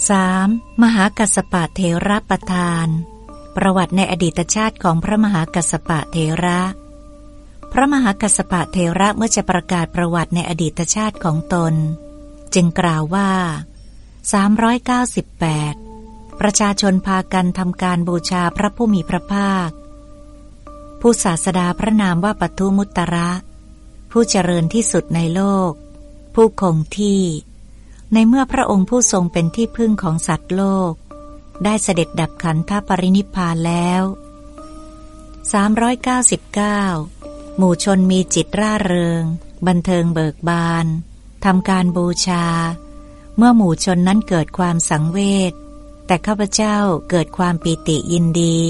3. มหากัสปะเทระประธาน ประวัติในอดีตชาติของพระมหากัสปะเทระ พระมหากัสปะเทระเมื่อจะประกาศประวัติในอดีตชาติของตน จึงกล่าวว่า 398 ประชาชนพากันทำการบูชาพระผู้มีพระภาค ผู้ศาสดาพระนามว่าปัทุมุตระ ผู้เจริญที่สุดในโลก ผู้คงที่ ในเมื่อพระองค์ผู้ทรงเป็นที่พึ่งของสัตว์โลก ได้เสด็จดับขันธปรินิพพานแล้ว 399 หมู่ชนมีจิตร่าเริง บันเทิงเบิกบานทำการบูชา เมื่อหมู่ชนนั้นเกิดความสังเวชแต่ข้าพเจ้าเกิดความปีติยินดี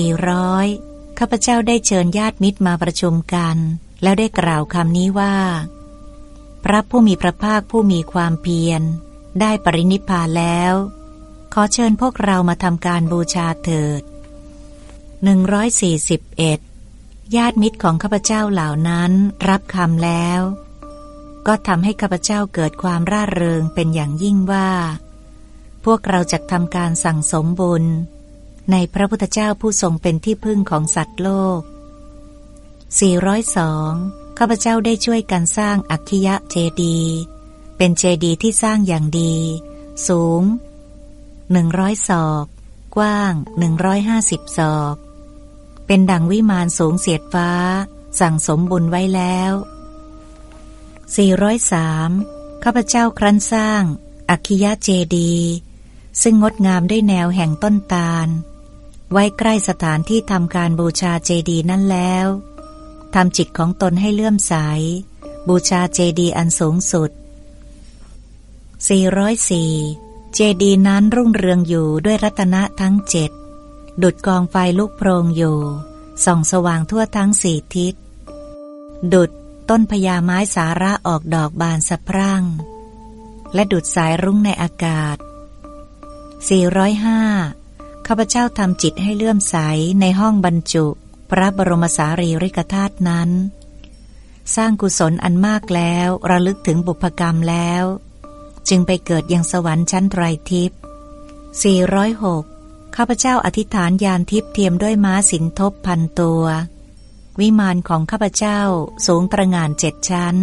400 ข้าพเจ้าได้เชิญญาติมิตรมาประชุมกัน แล้วได้กล่าวคำนี้ว่า พระผู้มีพระภาคผู้มีความเพียร ได้ปรินิพพานแล้ว ขอเชิญพวกเรามาทำการบูชาเถิด 141 ญาติมิตรของข้าพเจ้าเหล่านั้นรับคำแล้ว ก็ทำให้ข้าพเจ้าเกิดความร่าเริงเป็นอย่างยิ่งว่า พวกเราจะทำการสั่งสมบุญ ในพระพุทธเจ้าผู้ทรงเป็นที่พึ่งของสัตว์โลก 402 ข้าพเจ้าได้ช่วยกันสร้างอักขิยะเจดี เป็นเจดีที่สร้างอย่างดี สูงหนึ่งร้อยศอก กว้างหนึ่งร้อยห้าสิบศอก เป็นดังวิมานสูงเสียดฟ้า สั่งสมบุญไว้แล้ว403ข้าพเจ้าครั้นสร้าง อักขิยะเจดี ซึ่งงดงามด้วยแนวแห่งต้นตาล ไว้ใกล้สถานที่ทำการบูชาเจดีนั่นแล้ว ทำจิตของตนให้เลื่อมใส บูชาเจดีอันสูงสุด 404 เจดีนั้นรุ่งเรืองอยู่ด้วยรัตนะทั้งเจ็ดดุดกองไฟลุกโพรงอยู่ส่องสว่างทั่วทั้งสี่ทิศ ดุดต้นพญาไม้สาระออกดอกบานสะพรั่ง และดุดสายรุ้งในอากาศ 405 ข้าพเจ้าทำจิตให้เลื่อมใสในห้องบรรจุ พระบรมสารีริกธาตุนั้น สร้างกุศลอันมากแล้วระลึกถึงบุพกรรมแล้ว จึงไปเกิดยังสวรรค์ชั้นไตรทิพย์406 ข้าพเจ้าอธิษฐานยานทิพย์เทียมด้วยม้าสินทบพันตัว วิมานของข้าพเจ้าสูงตระงานเจ็ดชั้น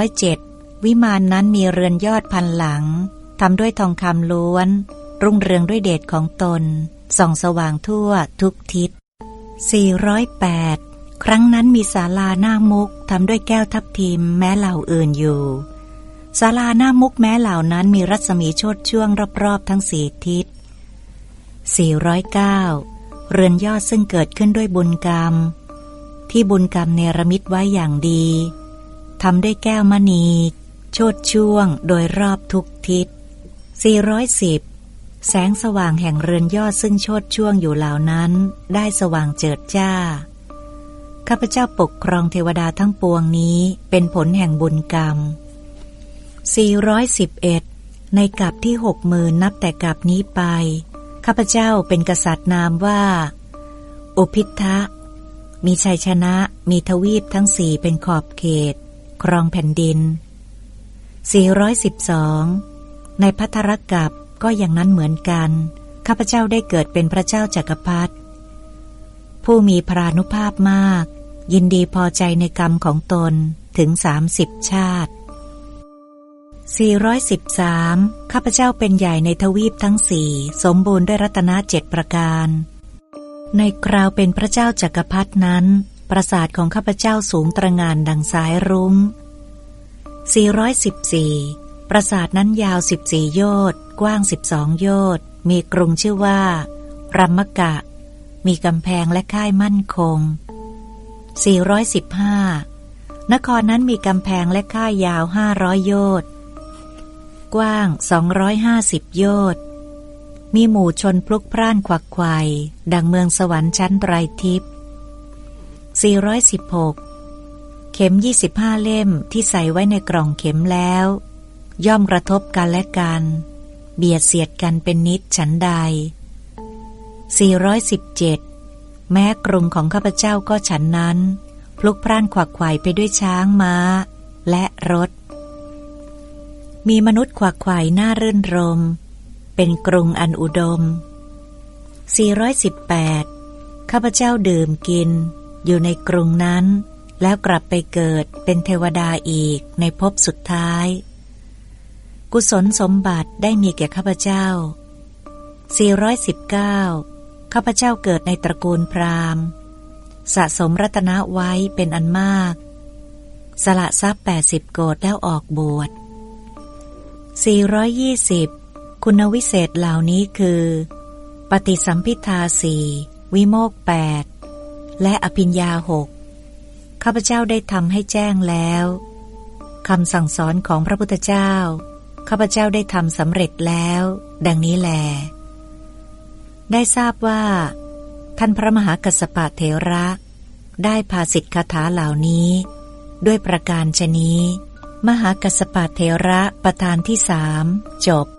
407 วิมานนั้นมีเรือนยอดพันหลังทำด้วยทองคำล้วน รุ่งเรืองด้วยเดชของตน ส่องสว่างทั่วทุกทิศ 408 ครั้งนั้นมีศาลาหน้ามุกทำด้วยแก้วทับทิมแม้เหล่าอื่นอยู่ศาลาหน้ามุกแม้เหล่านั้นมีรัศมีโชดช่วงรอบๆทั้งสี่ทิศ 409 เรือนยอดซึ่งเกิดขึ้นด้วยบุญกรรม ที่บุญกรรมเนรมิตไว้อย่างดีทำด้วยแก้วมณี โชดช่วงโดยรอบทุกทิศ 410 แสงสว่างแห่งเรือนยอดซึ่งโชดช่วงอยู่เหล่านั้น ได้สว่างเจิดจ้า ข้าพเจ้าปกครองเทวดาทั้งปวงนี้เป็นผลแห่งบุญกรรม 411 ในกับที่หกหมื่นนับแต่กับนี้ไป ข้าพเจ้าเป็นกษัตริย์นามว่า อุพิทะมีชัยชนะมีทวีปทั้งสี่เป็นขอบเขต ครองแผ่นดิน 412 ในพัทรกับ ก็อย่างนั้นเหมือนกัน ข้าพเจ้าได้เกิดเป็นพระเจ้าจากักรพรรดิผู้มีพรานุภาพมาก ยินดีพอใจในกรรมของตนถึงสามสิบชาติ 413 ข้าพเจ้าเป็นใหญ่ในทวีปทั้งสี่สมบูรณ์ด้วยรัตนเจ็ดประการ ในคราวเป็นพระเจ้าจากักรพรรดนั้น ปราสาทของข้าพเจ้าสูงตระงานดังสายรุง้ง414 ปราสาทนั้นยาวสิบสี่โยชน์กว้างสิบสองโยชน์มีกรุงชื่อว่า รัมมกะ มีกำแพงและค่ายมั่นคง 415 นครนั้นมีกำแพงและค่ายยาวห้าร้อยโยชน์กว้างสองร้อยห้าสิบโยชน์มีหมู่ชนพลุกพร่านควักไขว่ดังเมืองสวรรค์ชั้นไตรทิพย์ 416 เข็มยี่สิบห้าเล่มที่ใส่ไว้ในกล่องเข็มแล้ว ย่อมกระทบกันและกัน เบียดเสียดกันเป็นนิดฉันใด 417 แม้กรุงของข้าพเจ้าก็ฉันนั้น พลุกพร่านขวักไขว่ไปด้วยช้างม้า และรถ มีมนุษย์ขวักไขว่น่ารื่นรม เป็นกรุงอันอุดม 418 ข้าพเจ้าดื่มกิน อยู่ในกรุงนั้น แล้วกลับไปเกิดเป็นเทวดาอีกในภพสุดท้าย กุศลสมบัติได้มีแก่ข้าพเจ้า 419 ข้าพเจ้าเกิดในตระกูลพราหมณ์ สะสมรัตนะไว้เป็นอันมาก สละทรัพย์ 80 โกดแล้วออกบวช 420 คุณวิเศษเหล่านี้คือ ปฏิสัมพิทาสี่วิโมกแปดและอภิญญาหกข้าพเจ้าได้ทำให้แจ้งแล้วคำสั่งสอนของพระพุทธเจ้า ข้าพเจ้าได้ทำสำเร็จแล้ว ดังนี้แล ได้ทราบว่า ท่านพระมหากัสปะเถระ ได้พาสิทธิคาถาเหล่านี้ ด้วยประการชนี้ มหากัสปะเถระประธานที่สามจบ